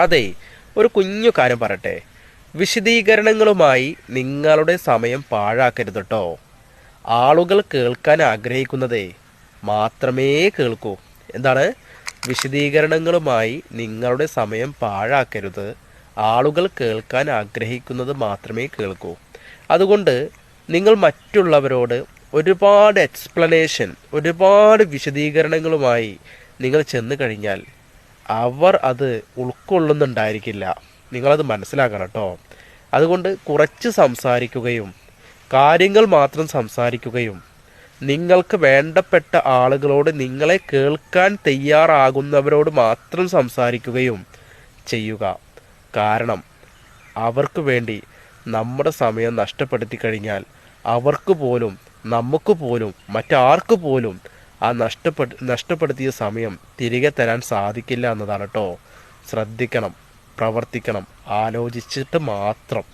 അതെ ഒരു കുഞ്ഞു കാര്യം പറയട്ടെ. വിശദീകരണങ്ങളുമായി നിങ്ങളുടെ സമയം പാഴാക്കരുത് കേട്ടോ ആളുകൾ കേൾക്കാൻ ആഗ്രഹിക്കുന്നതേ മാത്രമേ കേൾക്കൂ. എന്താണ്? വിശദീകരണങ്ങളുമായി നിങ്ങളുടെ സമയം പാഴാക്കരുത്. ആളുകൾ കേൾക്കാൻ ആഗ്രഹിക്കുന്നത് മാത്രമേ കേൾക്കൂ. അതുകൊണ്ട് നിങ്ങൾ മറ്റുള്ളവരോട് ഒരുപാട് എക്സ്പ്ലനേഷൻ ഒരുപാട് വിശദീകരണങ്ങളുമായി നിങ്ങൾ ചെന്ന് കഴിഞ്ഞാൽ അവർ അത് ഉൾക്കൊള്ളുന്നുണ്ടായിരിക്കില്ല. നിങ്ങളത് മനസ്സിലാക്കണം കേട്ടോ. അതുകൊണ്ട് കുറച്ച് സംസാരിക്കുകയും കാര്യങ്ങൾ മാത്രം സംസാരിക്കുകയും നിങ്ങൾക്ക് വേണ്ടപ്പെട്ട ആളുകളോട് നിങ്ങളെ കേൾക്കാൻ തയ്യാറാകുന്നവരോട് മാത്രം സംസാരിക്കുകയും ചെയ്യുക. കാരണം അവർക്ക് വേണ്ടി നമ്മുടെ സമയം നഷ്ടപ്പെടുത്തി കഴിഞ്ഞാൽ അവർക്ക് പോലും നമുക്ക് പോലും മറ്റാർക്ക് പോലും ആ നഷ്ടപ്പെട്ട നഷ്ടപ്പെടുത്തിയ സമയം തിരികെ തരാൻ സാധിക്കില്ല എന്നതാണ് കേട്ടോ ശ്രദ്ധിക്കണം പ്രവർത്തിക്കണം ആലോചിച്ചിട്ട് മാത്രം.